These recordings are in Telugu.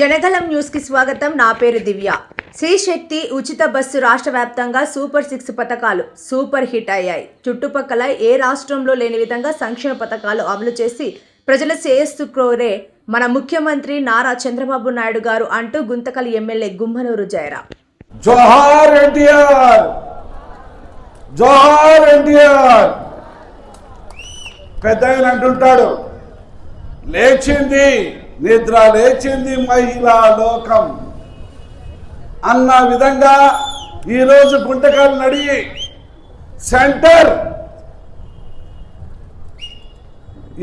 జనగలం న్యూస్కి స్వాగతం. నా పేరు దివ్య. శ్రీ శక్తి ఉచిత బస్సు రాష్ట్ర వ్యాప్తంగా సూపర్ సిక్స్ పథకాలు సూపర్ హిట్ అయ్యాయి. చుట్టుపక్కల ఏ రాష్ట్రంలో లేని విధంగా సంక్షేమ పథకాలు అమలు చేసి ప్రజల శ్రేయస్సు కోరే మన ముఖ్యమంత్రి నారా చంద్రబాబు నాయుడు గారు అంటూ గుంతకల్ ఎమ్మెల్యే గుమ్మనూరు జయరాం. జోహార్ ఎన్టీఆర్! జోహార్ ఎన్టీఆర్! పెద్ద అంటుంటాడు లేచింది నిద్ర లేచింది మహిళా లోకం. అన్న విధంగా ఈరోజు గుంటకాలు నడి సెంటర్.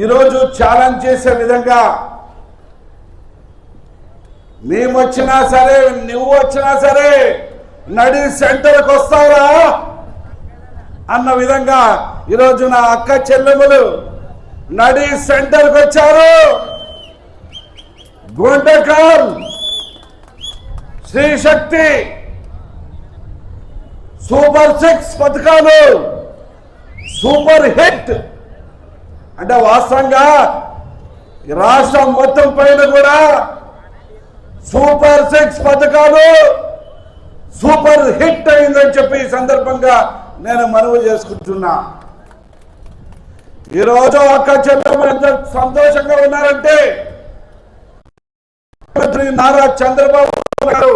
ఈరోజు ఛాలెంజ్ చేసే విధంగా మేము వచ్చినా సరే నువ్వు వచ్చినా సరే నడి సెంటర్కి వస్తారా అన్న విధంగా ఈరోజు నా అక్క చెల్లెములు నడి సెంటర్కి వచ్చారు. గుంటకల్ శ్రీ శక్తి సూపర్ సిక్స్ పథకాలు! Super hit! అంటే వాస్తవంగా రాష్ట్రం మొత్తం పైన కూడా సూపర్ సిక్స్ పథకాలు సూపర్ హిట్ అయిందని చెప్పి ఈ సందర్భంగా నేను మనవి చేసుకుంటున్నా. ఈరోజు అక్క చెల్లెమ్మ ఎంత సంతోషంగా ఉన్నారంటే ముఖ్యమంత్రి నారా చంద్రబాబు గారు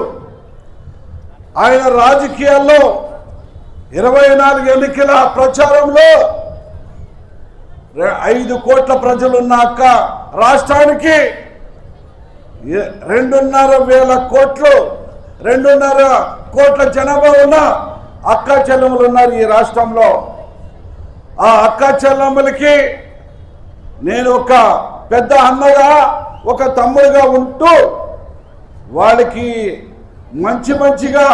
ఆయన రాజకీయాల్లో ఇరవై నాలుగు ఎన్నికల ప్రచారంలో ఐదు కోట్ల ప్రజలున్న రాష్ట్రానికి రెండున్నర వేల కోట్లు రెండున్నర కోట్ల జనాభా ఉన్న అక్క చెల్లెములు ఉన్నారు ఈ రాష్ట్రంలో. ఆ అక్క చెల్లెమ్మలకి నేను ఒక పెద్ద అన్నగా ఒక తమ్ముడుగా ఉంటూ వాళ్ళకి మంచి మంచిగా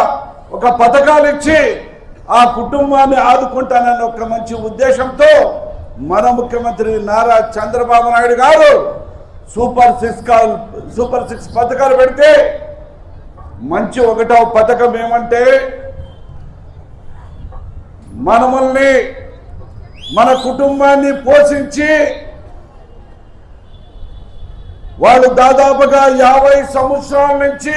ఒక పథకాలు ఇచ్చి ఆ కుటుంబాన్ని ఆదుకుంటానన్న ఒక మంచి ఉద్దేశంతో మన ముఖ్యమంత్రి Nara Chandrababu Naidu garu super six call super six పథకాలు పెడితే మంచి ఒకటో పథకం ఏమంటే మనమల్ని మన కుటుంబాన్ని పోషించి వాళ్ళు దాదాపుగా యాభై సంవత్సరాల నుంచి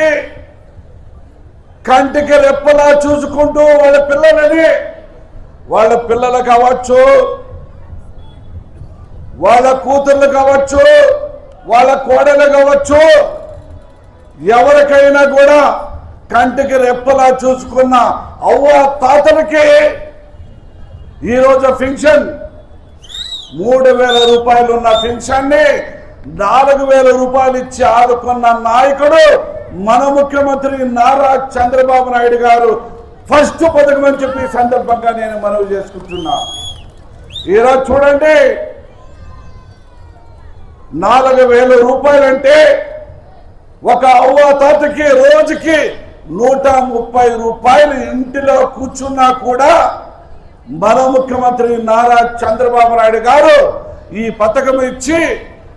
కంటికి రెప్పలా చూసుకుంటూ వాళ్ళ పిల్లలని వాళ్ళ పిల్లలు కావచ్చు వాళ్ళ కూతుర్లు కావచ్చు వాళ్ళ కోడలు కావచ్చు ఎవరికైనా కూడా కంటికి రెప్పలా చూసుకున్న అవ్వ తాతలకి ఈరోజు ఫింక్షన్ మూడు వేల రూపాయలు ఉన్న ఫింక్షన్ని నాలుగు వేల రూపాయలు ఇచ్చి ఆదుకున్న నాయకుడు మన ముఖ్యమంత్రి నారా చంద్రబాబు నాయుడు గారు ఫస్ట్ పథకం అని చెప్పి ఈ సందర్భంగా నేను మనవి చేసుకుంటున్నా. ఈరోజు చూడండి నాలుగు వేల రూపాయలంటే ఒక అవ్వ తాతకి రోజుకి నూట ముప్పై రూపాయలు ఇంటిలో కూర్చున్నా కూడా మన ముఖ్యమంత్రి నారా చంద్రబాబు నాయుడు గారు ఈ పథకం ఇచ్చి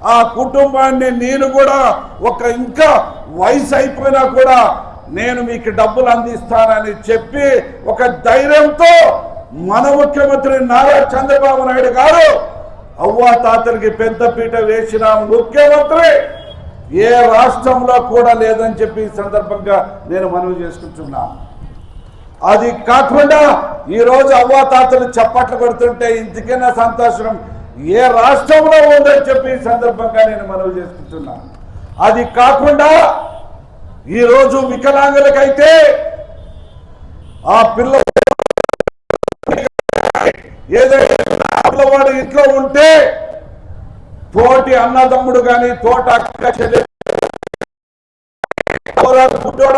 ఆ కుటుంబాన్ని నేను కూడా ఒక ఇంకా వయసు అయిపోయినా కూడా నేను మీకు డబ్బులు అందిస్తానని చెప్పి ఒక ధైర్యంతో మన ముఖ్యమంత్రి నారా చంద్రబాబు నాయుడు గారు అవ్వా తాతలకి పెద్దపీట వేసిన ముఖ్యమంత్రి ఏ రాష్ట్రంలో కూడా లేదని చెప్పి ఈ సందర్భంగా నేను మనవి చేసుకుంటున్నా. అది కాకుండా ఈ రోజు అవ్వా తాతలు చప్పట్లు కొడుతుంటే ఇంతకైనా సంతోషం ఏ రాష్ట్రంలో ఉందని చెప్పి ఈ సందర్భంగా నేను మనవి చేసుకుంటున్నా. అది కాకుండా ఈరోజు వికలాంగులకైతే ఆ పిల్ల ఏదైనా పిల్లవాడు ఇంట్లో ఉంటే తోటి అన్నదమ్ముడు కానీ తోట అక్క చెల్లె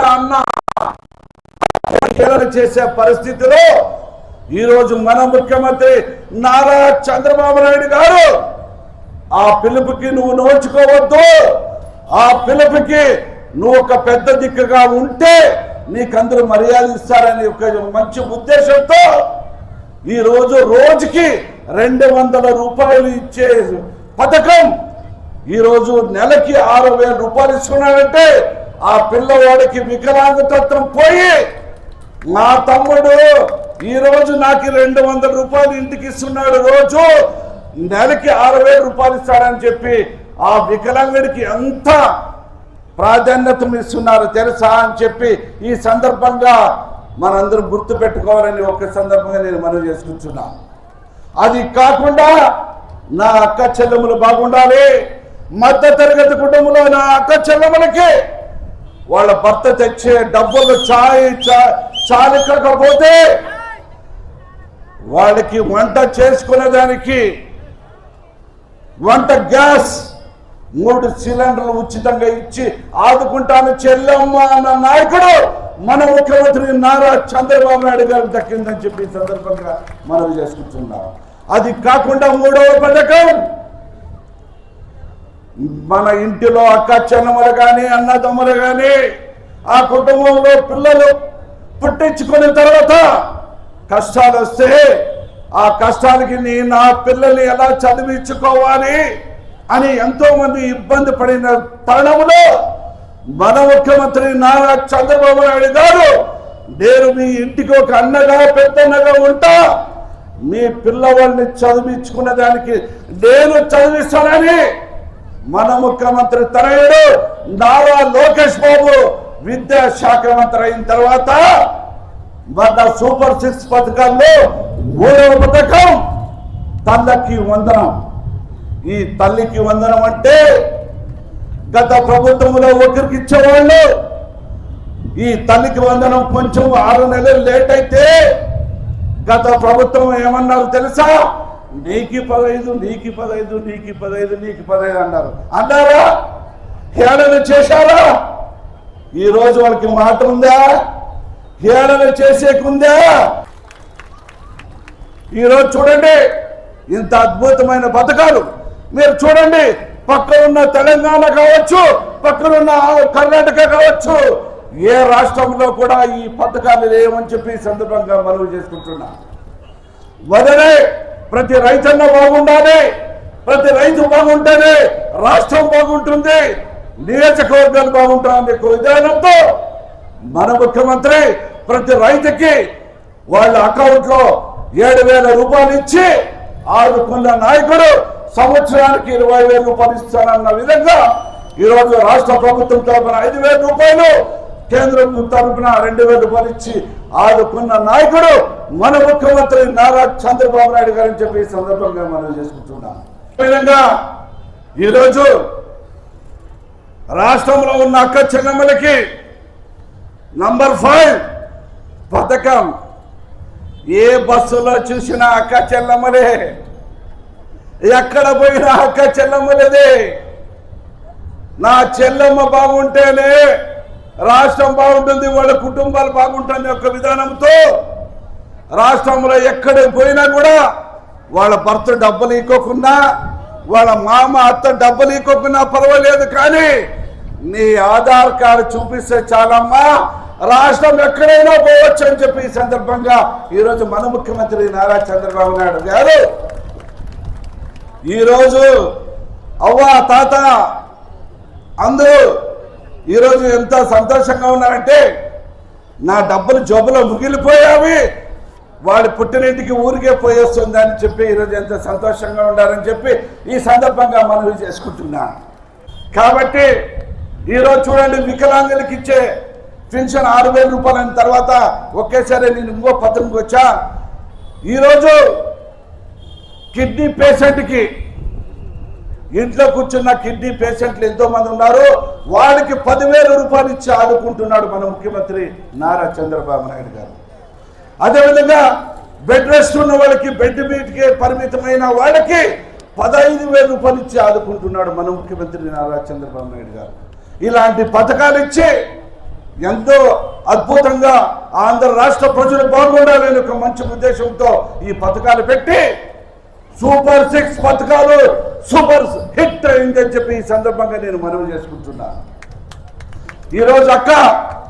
అన్న చేసే పరిస్థితిలో ఈరోజు మన ముఖ్యమంత్రి నారా చంద్రబాబు నాయుడు గారు ఆ పిలుపుకి నువ్వు నోచుకోవద్దు. ఆ పిలుపుకి నువ్వు ఒక పెద్ద దిక్కుగా ఉంటే నీకందరూ మర్యాద ఇస్తారని ఒక మంచి ఉద్దేశంతో ఈ రోజు రోజుకి రెండు వందల రూపాయలు ఇచ్చే పథకం ఈరోజు నెలకి ఆరు వేల రూపాయలు ఇస్తున్నాడంటే ఆ పిల్లవాడికి వికలాంగతత్వం పోయి మా తమ్ముడు ఈ రోజు నాకు రెండు వందల రూపాయలు ఇంటికి ఇస్తున్నాడు రోజు. నెలకి అరవై రూపాయలు ఇస్తాడని చెప్పి ఆ వికలాంగుడికి ఎంత ప్రాధాన్యత ఇస్తున్నారు తెలుసా అని చెప్పి ఈ సందర్భంగా మనందరూ గుర్తు పెట్టుకోవాలని ఒక సందర్భంగా నేను మనవి చేసుకుంటున్నా. అది కాకుండా నా అక్క చెల్లెములు బాగుండాలి. మధ్య తరగతి కుటుంబంలో నా అక్క చెల్లెములకి వాళ్ళ భర్త తెచ్చే డబ్బులు చాయ్ చా- చాలికకపోతే వాళ్ళకి వంట చేసుకునేదానికి వంట గ్యాస్ మూడు సిలిండర్లు ఉచితంగా ఇచ్చి ఆదుకుంటాను చెల్లెమ్మ అన్న నాయకుడు మన ముఖ్యమంత్రి నారా చంద్రబాబు నాయుడు గారు దక్కిందని చెప్పి సందర్భంగా మనం చేసుకుంటున్నాం. అది కాకుండా మూడవ పథకం. మన ఇంటిలో అక్క చెల్లెమ్మలు కానీ అన్నదమ్ములు కానీ ఆ కుటుంబంలో పిల్లలు పుట్టించుకున్న తర్వాత కష్టాలు వస్తే ఆ కష్టాలకి నీ నా పిల్లల్ని ఎలా చదివించుకోవాలి అని ఎంతో మంది ఇబ్బంది పడిన తరుణంలో మన ముఖ్యమంత్రి నారా చంద్రబాబు నాయుడు గారు నేను మీ ఇంటికి ఒక అన్నగా పెద్దన్నగా ఉంటా. మీ పిల్లవాడిని చదివించుకున్న దానికి నేను చదివిస్తానని మన ముఖ్యమంత్రి తనయుడు నారా లోకేష్ బాబు విద్యాశాఖ మంత్రి అయిన తర్వాత మన సూపర్ సిక్స్ పథకాల్లో మూడవ పథకం తల్లకి వందనం. ఈ తల్లికి వందనం అంటే గత ప్రభుత్వంలో ఒకరికి ఇచ్చేవాళ్ళు ఈ తల్లికి వందనం కొంచెం ఆరు నెలలు లేట్ అయితే గత ప్రభుత్వం ఏమన్నారు తెలుసా? నీకి పదహైదు నీకి పదహైదు నీకి పదహైదు నీకి పదహైదు అన్నారు. అన్నారా? హేళన చేశారా? ఈ రోజు వాళ్ళకి మాట ఉందా? హేళన చేసేకుందా ఈరోజు చూడండి ఇంత అద్భుతమైన పథకాలు. మీరు చూడండి పక్కన ఉన్న తెలంగాణ కావచ్చు పక్కన ఉన్న కర్ణాటక కావచ్చు ఏ రాష్ట్రంలో కూడా ఈ పథకాలు లేవని చెప్పి సందర్భంగా మనవి చేసుకుంటున్నా. మొదలే ప్రతి రైతన్న బాగుండాలి ప్రతి రైతు బాగుంటేనే రాష్ట్రం బాగుంటుంది నియోజకవర్గాలు బాగుంటుంది విధానంతో మన ముఖ్యమంత్రి ప్రతి రైతుకి వాళ్ళ అకౌంట్లో ఏడు వేల రూపాయలు ఇచ్చి ఆదుకున్న నాయకుడు సంవత్సరానికి ఇరవై వేల రూపాయలు ఇస్తానన్న విధంగా ఈరోజు రాష్ట్ర ప్రభుత్వం తరఫున ఐదు వేల రూపాయలు కేంద్రం తరఫున రెండు వేల రూపాయలు ఇచ్చి ఆదుకున్న నాయకుడు మన ముఖ్యమంత్రి నారా చంద్రబాబు నాయుడు గారని చెప్పి ఈ సందర్భంగా మనం చేసుకుంటున్నాం. ఈ విధంగా ఈరోజు రాష్ట్రంలో ఉన్న అక్క చెల్లెమ్మలకి నంబర్ ఫైవ్ పథకం. ఏ బస్సులో చూసినా అక్క చెల్లమ్మలే. ఎక్కడ పోయినా అక్క చెల్లమ్మలేదే. నా చెల్లెమ్మ బాగుంటేనే రాష్ట్రం బాగుంటుంది వాళ్ళ కుటుంబాలు బాగుంటుంది ఒక విధానంతో. రాష్ట్రంలో ఎక్కడ పోయినా కూడా వాళ్ళ భర్త డబ్బులు ఇవ్వకుండా వాళ్ళ మామ అత్త డబ్బులు ఇవ్వకుండా పర్వాలేదు కానీ నీ ఆధార్ కార్డు చూపిస్తే చాలమ్మా. రాష్ట్రం ఎక్కడైనా పోవచ్చు అని చెప్పి ఈ సందర్భంగా ఈరోజు మన ముఖ్యమంత్రి నారా చంద్రబాబు నాయుడు గారు ఈరోజు అవ్వ తాత అందరూ ఈరోజు ఎంత సంతోషంగా ఉన్నారంటే నా డబ్బులు జబ్బులో ముగిలిపోయావి వాడి పుట్టినింటికి ఊరికే పోయేస్తుంది అని చెప్పి ఈరోజు ఎంత సంతోషంగా ఉండాలని చెప్పి ఈ సందర్భంగా మనవి చేసుకుంటున్నా. కాబట్టి ఈరోజు చూడండి వికలాంగులకి ఇచ్చే పెన్షన్ ఆరు వేల రూపాయలు అయిన తర్వాత ఒకేసారి నేను ఇంకో పత్రంకి వచ్చా? ఈరోజు కిడ్నీ పేషెంట్కి ఇంట్లో కూర్చున్న కిడ్నీ పేషెంట్లు ఎంతోమంది ఉన్నారు. వాళ్ళకి పదివేల రూపాయలు ఇచ్చి ఆదుకుంటున్నాడు మన ముఖ్యమంత్రి నారా చంద్రబాబు నాయుడు గారు. అదేవిధంగా బెడ్ రెస్ట్ ఉన్న వాళ్ళకి బెడ్ మీట్కి పరిమితమైన వాళ్ళకి పదహైదు వేల రూపాయలు ఇచ్చి ఆదుకుంటున్నాడు మన ముఖ్యమంత్రి నారా చంద్రబాబు నాయుడు గారు. ఇలాంటి పథకాలు ఇచ్చి ఎంతో అద్భుతంగా ఆంధ్ర రాష్ట్ర ప్రజలు బాగుండాలని ఒక మంచి ఉద్దేశంతో ఈ పథకాలు పెట్టి సూపర్ సిక్స్ పథకాలు సూపర్ హిట్ అయిందని చెప్పి ఈ సందర్భంగా నేను మనవి చేసుకుంటున్నాను ఈరోజు అక్క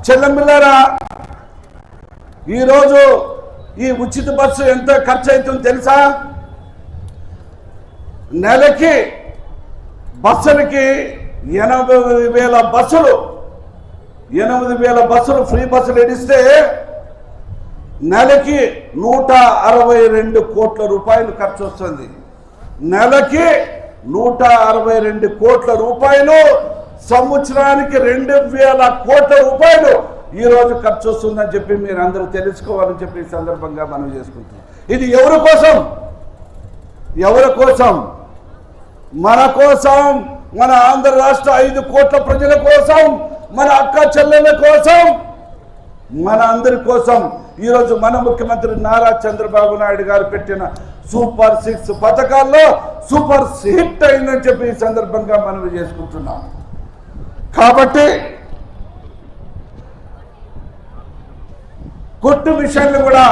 చెల్లెమ్మిల్లారా ఈరోజు ఈ ఉచిత బస్సు ఎంత ఖర్చు అవుతుందో తెలుసా? నెలకి బస్సులకి ఎనభై వేల బస్సులు ఎనిమిది వేల బస్సులు ఫ్రీ బస్సులు ఎడిస్తే నెలకి నూట అరవై రెండు కోట్ల రూపాయలు ఖర్చు వస్తుంది. నెలకి నూట అరవై రెండు కోట్ల రూపాయలు సంవత్సరానికి రెండు వేల కోట్ల రూపాయలు ఈరోజు ఖర్చు వస్తుందని చెప్పి మీరు అందరూ తెలుసుకోవాలని చెప్పి ఈ సందర్భంగా మనం చేసుకుంటున్నాం. ఇది ఎవరి కోసం? ఎవరి కోసం? మన కోసం మన ఆంధ్ర రాష్ట్ర ఐదు కోట్ల ప్రజల కోసం మన అక్క చెల్లెల కోసం మన అందరి కోసం ఈరోజు మన ముఖ్యమంత్రి నారా చంద్రబాబు నాయుడు గారు పెట్టిన సూపర్ సిక్స్ పథకాల్లో సూపర్ హిట్ అయిందని చెప్పి ఈ సందర్భంగా మనం చేసుకుంటున్నాం. కాబట్టి కొట్టు మిషన్లు కూడా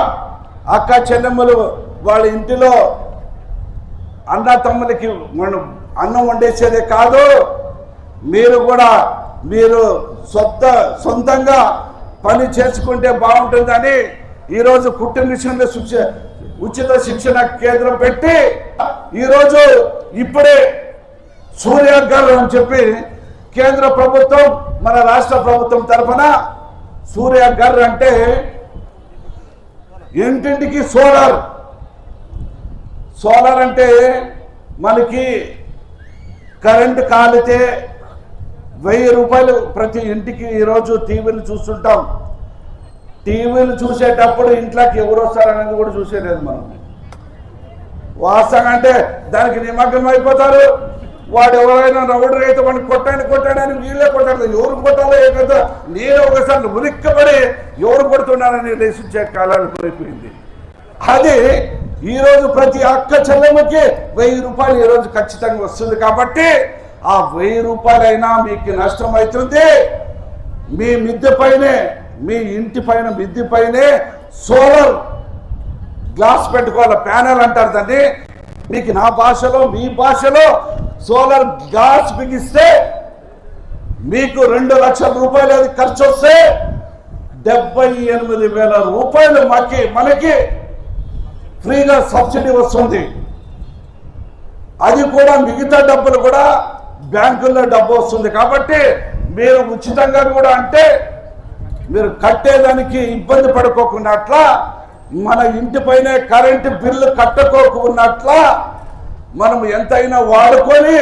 అక్క చెల్లెమ్మలు వాళ్ళ ఇంటిలో అన్న తమ్ములకి మనం అన్నం వండేసేదే కాదు. మీరు కూడా మీరు సొంత సొంతంగా పని చేసుకుంటే బాగుంటుందని ఈరోజు కుట్టు మిషన్ల శిక్ష ఉచిత శిక్షణ కేంద్రం పెట్టి ఈరోజు ఇప్పుడే సూర్య అని చెప్పి కేంద్ర ప్రభుత్వం మన రాష్ట్ర ప్రభుత్వం తరఫున సూర్య అంటే ఇంటింటికి సోలార్. సోలార్ అంటే మనకి కరెంటు కాలితే వెయ్యి రూపాయలు ప్రతి ఇంటికి ఈరోజు టీవీలు చూస్తుంటాం. టీవీలు చూసేటప్పుడు ఇంట్లోకి ఎవరు వస్తారనేది కూడా చూసేలేదు మనం. వాస్తవం అంటే దానికి నిమగ్నం అయిపోతారు. వాడు ఎవరైనా రౌడర్ అయితే వాడిని కొట్టాను కొట్టండి అని వీళ్ళే కొట్టాడు ఎవరు కొట్టాలో ఏ కదా నేను ఒకసారి ఉలిక్కబడి ఎవరు కొడుతున్నానని లేచించే కాలాలు అయిపోయింది అది ఈరోజు ప్రతి అక్క చెల్లెమ్మకి వెయ్యి రూపాయలు ఈరోజు ఖచ్చితంగా వస్తుంది కాబట్టి ఆ వెయ్యి రూపాయలైనా మీకు నష్టం అవుతుంది మీ మిద్దె పైనే మీ ఇంటి పైన మిద్దె పైనే సోలార్ గ్లాస్ పెట్టుకోవాలి ప్యానెల్ అంటారు దాన్ని. మీకు నా భాషలో మీ భాషలో సోలార్ గ్లాస్ బిగిస్తే మీకు రెండు లక్షల రూపాయలు అది ఖర్చు వస్తే డెబ్బై ఎనిమిది వేల రూపాయలు మాకి మనకి ఫ్రీగా సబ్సిడీ వస్తుంది. అది కూడా మిగతా డబ్బులు కూడా బ్యాంకుల్లో డబ్బు వస్తుంది కాబట్టి మీరు ఉచితంగా కూడా అంటే మీరు కట్టేదానికి ఇబ్బంది పడుకోకున్నట్లా మన ఇంటిపైనే కరెంటు బిల్లు కట్టుకోకున్నట్లా మనం ఎంతైనా వాడుకొని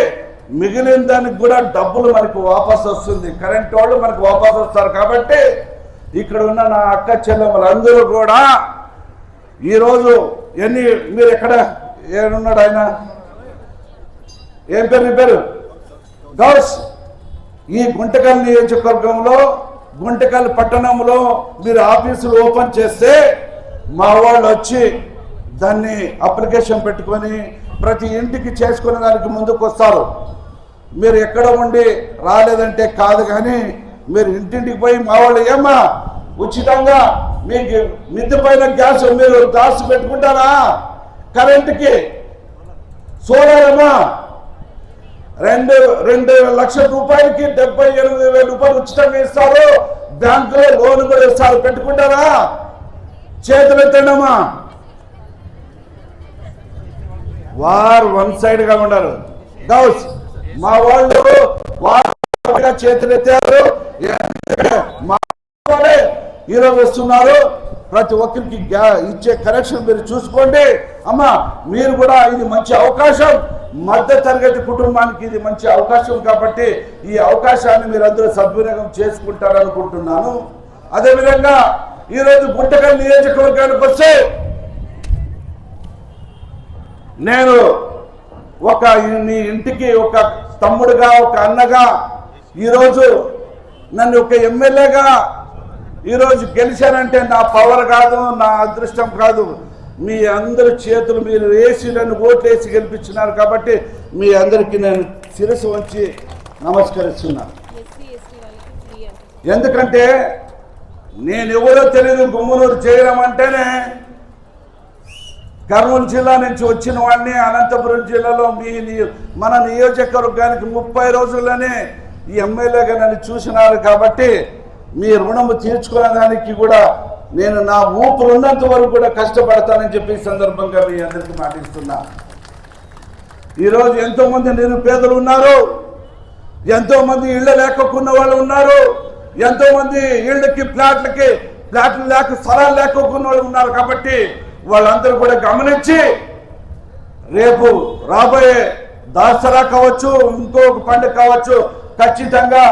మిగిలిన దానికి కూడా డబ్బులు మనకు వాపస్ వస్తుంది. కరెంట్ వాళ్ళు మనకు వాపస్ వస్తారు కాబట్టి ఇక్కడ ఉన్న నా అక్క చెల్లెములందరూ కూడా ఈరోజు ఎన్ని మీరు ఎక్కడ ఏడున్నాడు ఆయన? ఏం పేరు మీ పేరు? గౌస్ ఈ గుంటకల్ నియోజకవర్గంలో గుంటకల్ పట్టణంలో మీరు ఆఫీసులు ఓపెన్ చేస్తే మా వాళ్ళు వచ్చి దాన్ని అప్లికేషన్ పెట్టుకొని ప్రతి ఇంటికి చేసుకునే దానికి ముందుకు వస్తారు మీరు ఎక్కడ ఉండి రాలేదంటే కాదు కానీ మీరు ఇంటింటికి పోయి మా వాళ్ళు ఏమ్మా ఉచితంగా మీకు మిద్దె పైన గ్యాస్ మీరు దాచి పెట్టుకుంటారా? కరెంటుకి సోలారమ్మా రెండు రెండు లక్షల రూపాయలకి డెబ్బై ఎనిమిది వేల రూపాయలు ఉచితంగా ఇస్తారు. బ్యాంకులో లోన్ కూడా ఇస్తారు. పెట్టుకుంటారా? చేతులు ఎత్తండమ్మా. వారు వన్ సైడ్గా ఉన్నారు గౌస్ మా వాళ్ళు వారు చేతులు ఎత్తారు. ఈరోజు వస్తున్నారు. ప్రతి ఒక్కరికి గ్యా- ఇచ్చే కరెక్షన్ మీరు చూసుకోండి. అమ్మా మీరు కూడా ఇది మంచి అవకాశం. మధ్య తరగతి కుటుంబానికి ఇది మంచి అవకాశం కాబట్టి ఈ అవకాశాన్ని మీరు అందరూ సద్వినియోగం చేసుకుంటారనుకుంటున్నాను. అదేవిధంగా ఈరోజు గుంటకల్ నియోజకవర్గానికి వస్తే నేను ఒక మీ ఇంటికి ఒక తమ్ముడుగా ఒక అన్నగా ఈరోజు నన్ను ఒక ఎమ్మెల్యేగా ఈరోజు గెలిచానంటే నా పవర్ కాదు నా అదృష్టం కాదు. మీ అందరి చేతులు మీరు వేసి నన్ను ఓట్లేసి గెలిపించినారు కాబట్టి మీ అందరికీ నేను శిరస్సు వచ్చి నమస్కరిస్తున్నాను ఎందుకంటే నేను ఎవరో తెలియదు గుమ్మనూరు చేయడం అంటేనే కర్నూలు జిల్లా నుంచి వచ్చిన వాడిని అనంతపురం జిల్లాలో మీ మన నియోజకవర్గానికి ముప్పై రోజుల్లోనే ఈ ఎమ్మెల్యేగా నన్ను చూసినారు కాబట్టి మీ రుణము తీర్చుకునే దానికి కూడా నేను నా ఊపిరున్నంత వరకు కూడా కష్టపడతానని చెప్పి సందర్భంగా మీ అందరికీ మాటిస్తున్నా. ఈరోజు ఎంతోమంది నిరుపేదలు ఉన్నారు ఎంతోమంది ఇళ్ళ లేకపోకున్న వాళ్ళు ఉన్నారు ఎంతోమంది ఇళ్ళకి ఫ్లాట్లకి ఫ్లాట్లు లేక స్థలాలు లేకపోకున్న వాళ్ళు ఉన్నారు కాబట్టి వాళ్ళందరూ కూడా గమనించి రేపు రాబోయే దసరా కావచ్చు ఇంకొక పండుగ కావచ్చు ఖచ్చితంగా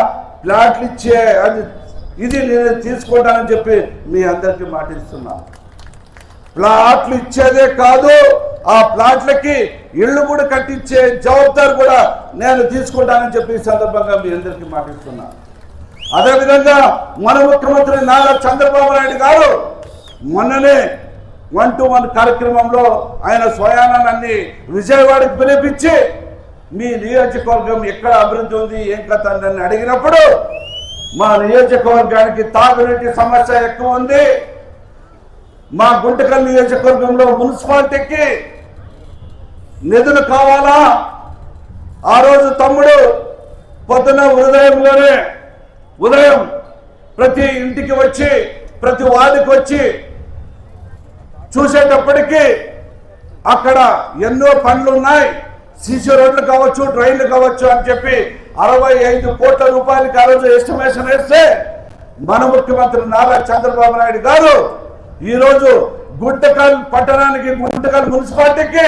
ప్లాట్లు ఇచ్చే అది ఇది నేను తీసుకుంటానని చెప్పి మీ అందరికీ మాటిస్తున్నాను ప్లాట్లు ఇచ్చేదే కాదు ఆ ప్లాట్లకి ఇళ్ళు కూడా కట్టించే జవాబారు కూడా నేను తీసుకుంటానని చెప్పి ఈ సందర్భంగా మీ అందరికీ మాటిస్తున్నాను అదేవిధంగా మన ముఖ్యమంత్రి నారా చంద్రబాబు నాయుడు గారు మొన్ననే వన్ టు వన్ కార్యక్రమంలో ఆయన స్వయానాన్ని విజయవాడకి పిలిపించి మీ నియోజకవర్గం ఎక్కడ అభివృద్ధి ఉంది ఏం కథ అని నన్ను అడిగినప్పుడు మా నియోజకవర్గానికి తాగునీటి సమస్య ఎక్కువ ఉంది. మా గుంటకల్ నియోజకవర్గంలో మున్సిపాలిటీకి నిధులు కావాలా? ఆ రోజు తమ్ముడు పొద్దున ఉదయంలోనే ఉదయం ప్రతి ఇంటికి వచ్చి ప్రతి వార్డుకి వచ్చి చూసేటప్పటికీ అక్కడ ఎన్నో పనులు ఉన్నాయి సీసీ రోడ్లు కావచ్చు ట్రైన్లు కావచ్చు అని చెప్పి అరవై ఐదు కోట్ల రూపాయలకి ఆ రోజు ఎస్టిమేషన్ వేస్తే మన ముఖ్యమంత్రి నారా చంద్రబాబు నాయుడు గారు ఈరోజు గుంటకల్ పట్టణానికి గుంటకల్ మున్సిపాలిటీకి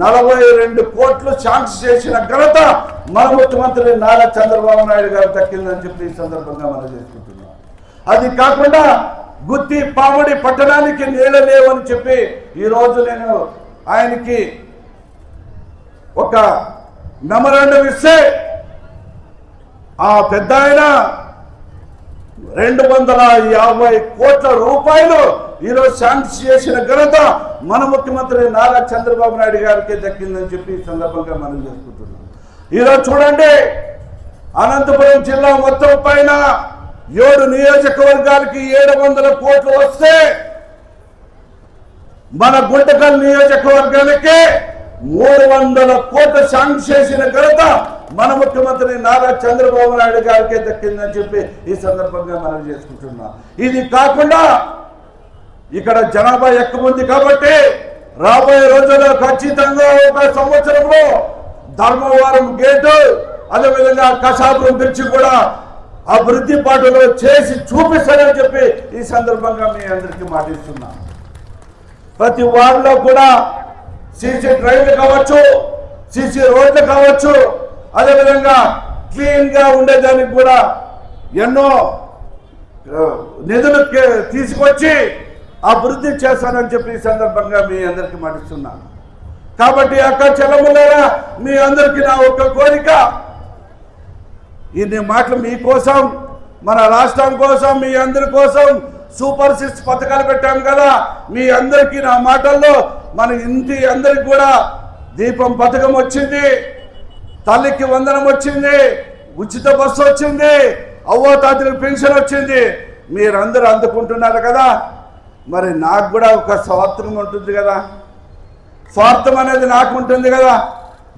నలభై రెండు కోట్లు ఛాన్స్ చేసిన ఘనత మన ముఖ్యమంత్రి నారా చంద్రబాబు నాయుడు గారు దక్కిందని చెప్పి ఈ సందర్భంగా మనం చేసుకుంటున్నాం. అది కాకుండా గుత్తి పాముడి పట్టణానికి నీళ్ళ లేవని చెప్పి ఈరోజు నేను ఆయనకి ఒక మెమరాండం ఇస్తే ఆ పెద్ద ఆయన రెండు వందల యాభై కోట్ల రూపాయలు ఈరోజు శాంక్షన్ చేసిన ఘనత మన ముఖ్యమంత్రి నారా చంద్రబాబు నాయుడు గారికి దక్కిందని చెప్పి ఈ సందర్భంగా మనం చేసుకుంటున్నాం ఈరోజు చూడండి అనంతపురం జిల్లా మొత్తం పైన ఏడు నియోజకవర్గాలకి ఏడు వందల కోట్లు వస్తే మన గుంటకల్ నియోజకవర్గానికి మూడు వందల కోట్లు శాంక్షన్ చేసిన ఘనత మన ముఖ్యమంత్రి నారా చంద్రబాబు నాయుడు గారికే దక్కిందని చెప్పి ఈ సందర్భంగా మనం చేసుకుంటున్నాం. ఇది కాకుండా ఇక్కడ జనాభా ఎక్కువ ఉంది కాబట్టి రాబోయే రోజుల్లో ఖచ్చితంగా ఒక సంవత్సరంలో ధర్మవరం గేటు అదేవిధంగా కసాపురం బ్రిడ్జి కూడా అభివృద్ధి పాటలో చేసి చూపిస్తానని చెప్పి ఈ సందర్భంగా మీ అందరికీ మాటిస్తున్నాను ప్రతి వార్డులో కూడా సీసీ డ్రైవ్లు కావచ్చు సీసీ రోడ్లు కావచ్చు అదేవిధంగా క్లీన్గా ఉండేదానికి కూడా ఎన్నో నిధులు తీసుకొచ్చి అభివృద్ధి చేస్తానని చెప్పి ఈ సందర్భంగా మీ అందరికీ మాటిస్తున్నాను కాబట్టి అక్క చెల్లములారా మీ అందరికీ నా ఒక కోరిక ఇన్ని మాటలు మీకోసం మన రాష్ట్రం కోసం మీ అందరి కోసం సూపర్ సిక్స్ పథకాలు పెట్టాం కదా మీ అందరికీ నా మాటల్లో మన ఇంటి అందరికి కూడా దీపం పథకం వచ్చింది. తల్లికి వందనం వచ్చింది. ఉచిత బస్సు వచ్చింది. అవ్వతాతలకు పెన్షన్ వచ్చింది. మీరందరూ అందుకుంటున్నారు కదా. మరి నాకు కూడా ఒక స్వార్థం ఉంటుంది కదా. స్వార్థం అనేది నాకు ఉంటుంది కదా.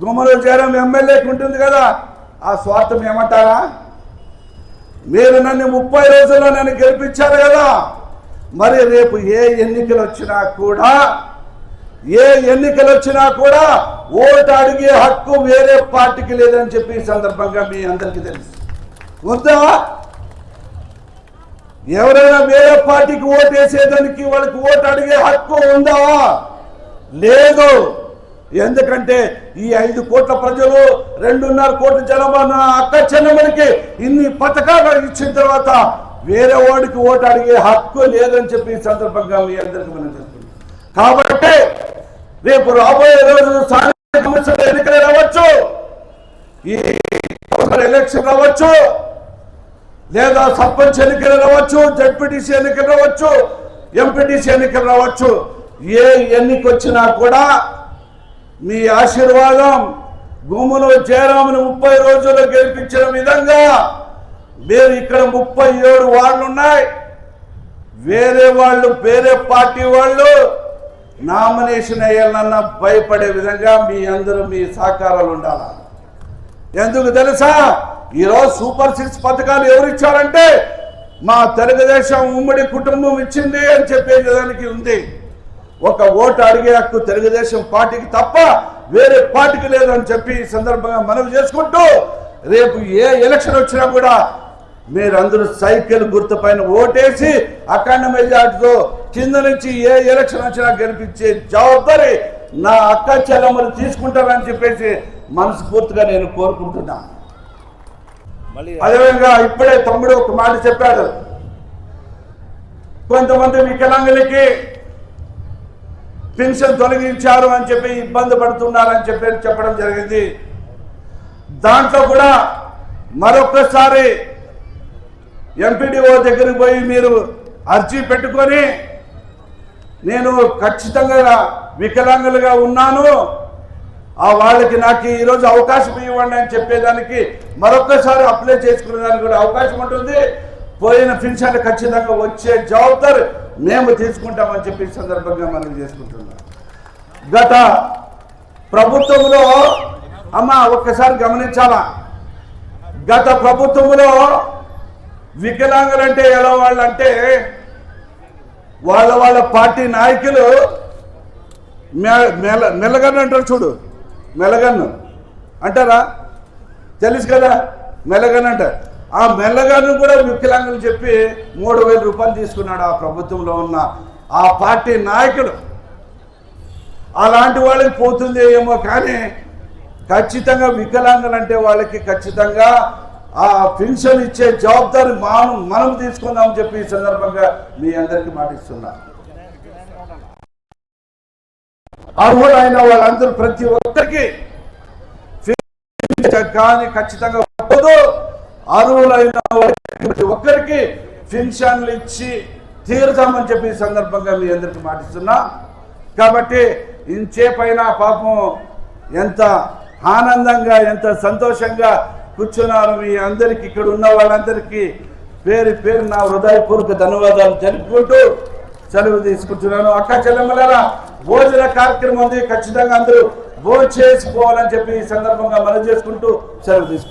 గుమ్మలు చేరం ఎమ్మెల్యేకి ఉంటుంది కదా. ఆ స్వార్థం ఏమంటారా? మీరు నన్ను ముప్పై రోజుల్లో నన్ను గెలిపించారు కదా. మరి రేపు ఏ ఎన్నికలు వచ్చినా కూడా ఏ ఎన్నికలు వచ్చినా కూడా ఓటు అడిగే హక్కు వేరే పార్టీకి లేదని చెప్పి ఈ సందర్భంగా మీ అందరికీ తెలుసు. ఉందా ఎవరైనా వేరే పార్టీకి ఓటు వేసేదానికి వాళ్ళకి ఓటు అడిగే హక్కు ఉందా? లేదు. ఎందుకంటే ఈ ఐదు కోట్ల ప్రజలు రెండున్నర కోట్ల జనాభా నా అక్క చెల్లెమ్మలకి ఇన్ని పథకాలు ఇచ్చిన తర్వాత వేరే వాడికి ఓటు అడిగే హక్కు లేదని చెప్పి ఈ సందర్భంగా మీ అందరికీ మనం చెప్తున్నాం. కాబట్టి రేపు రాబోయే రోజు స్థానిక సంస్థల ఎన్నికలు రావచ్చు. ఈ ఎలక్షన్ రావచ్చు. లేదా సర్పంచ్ ఎన్నికలు రావచ్చు జడ్పీటీసీ ఎన్నికలు రావచ్చు ఎంపీటీసీ ఎన్నికలు రావచ్చు. ఏ ఎన్నిక వచ్చినా కూడా మీ ఆశీర్వాదం భూములు జయరామును ముప్పై రోజుల్లో గెలిపించిన విధంగా మీరు ఇక్కడ ముప్పై ఏడు వాళ్ళు ఉన్నాయి వేరే వాళ్ళు వేరే పార్టీ వాళ్ళు నామినేషన్ వేయాలన్న భయపడే విధంగా మీ అందరూ మీ సహకారాలు ఉండాలి? ఎందుకు తెలుసా? ఈరోజు సూపర్ సిక్స్ పథకాలు ఎవరు ఇచ్చారంటే మా తెలుగుదేశం ఉమ్మడి కుటుంబం ఇచ్చింది అని చెప్పేదానికి ఉంది. ఒక ఓటు అడిగే హక్కు తెలుగుదేశం పార్టీకి తప్ప వేరే పార్టీకి లేదని చెప్పి ఈ సందర్భంగా మనవి చేసుకుంటూ రేపు ఏ ఎలక్షన్ వచ్చినా కూడా మీరందరూ సైకిల్ గుర్తు పైన ఓటేసి అఖండ మెజార్టీతో కింద నుంచి ఏ ఎలక్షన్ వచ్చినా గెలిపించే జవాబారి నా అక్క చెల్లెమ్మలు తీసుకుంటారని చెప్పేసి మనస్ఫూర్తిగా నేను కోరుకుంటున్నాను మళ్ళీ అదేవిధంగా ఇప్పుడే తమ్ముడు ఒక మాట చెప్పాడు. కొంతమంది వికలాంగులకి పెన్షన్ తొలగించారు అని చెప్పి ఇబ్బంది పడుతున్నారని చెప్పి చెప్పడం జరిగింది. దాంట్లో కూడా మరొకసారి ఎంపీడీఓ దగ్గరికి పోయి మీరు అర్జీ పెట్టుకొని నేను ఖచ్చితంగా వికలాంగులుగా ఉన్నాను. ఆ వాళ్ళకి నాకు ఈరోజు అవకాశం ఇవ్వండి అని చెప్పేదానికి మరొకసారి అప్లై చేసుకునేదానికి కూడా అవకాశం ఉంటుంది. పోయిన పెన్షన్ ఖచ్చితంగా వచ్చే జవాబుదారు మేము తీసుకుంటామని చెప్పి సందర్భంగా మనం చేసుకుంటున్నాం. గత ప్రభుత్వంలో అమ్మ ఒక్కసారి గమనించాలా? గత ప్రభుత్వంలో వికలాంగులంటే ఎలా వాళ్ళంటే వాళ్ళ వాళ్ళ పార్టీ నాయకులు మె- మెల మెల్లగన్ను అంటారు చూడు. మెల్లగన్ను అంటారా? తెలుసు కదా? మెల్లగన్ను అంటారు ఆ మెల్లగన్ను కూడా వికలాంగులు చెప్పి మూడు వేల రూపాయలు తీసుకున్నాడు ఆ ప్రభుత్వంలో ఉన్న ఆ పార్టీ నాయకుడు అలాంటి వాళ్ళకి పోతుంది ఏమో కానీ ఖచ్చితంగా వికలాంగులు అంటే వాళ్ళకి ఖచ్చితంగా ఆ పెన్షన్ ఇచ్చే జవాబాదారి మనం మనం తీసుకుందామని చెప్పి ఈ సందర్భంగా మీ అందరికీ మాటిస్తున్నా అర్హులైన వాళ్ళందరూ ప్రతి ఒక్కరికి కానీ ఖచ్చితంగా ఉండదు. అర్హులైన ప్రతి ఒక్కరికి పెన్షన్లు ఇచ్చి తీరుదామని చెప్పి ఈ సందర్భంగా మీ అందరికీ మాటిస్తున్నా కాబట్టి ఇంచేపైన పాపం ఎంత ఆనందంగా ఎంత సంతోషంగా కూర్చున్నారు మీ అందరికి ఇక్కడ ఉన్న వాళ్ళందరికీ పేరు పేరు నా హృదయపూర్వక ధన్యవాదాలు జరుపుకుంటూ సెలవు తీసుకుంటున్నాను. అక్క చెల్లెమ్మలారా భోజన కార్యక్రమం ఉంది. ఖచ్చితంగా అందరూ భోజనం చేసుకోవాలని చెప్పి ఈ సందర్భంగా మనం చేసుకుంటూ సెలవు తీసుకుంటున్నాను.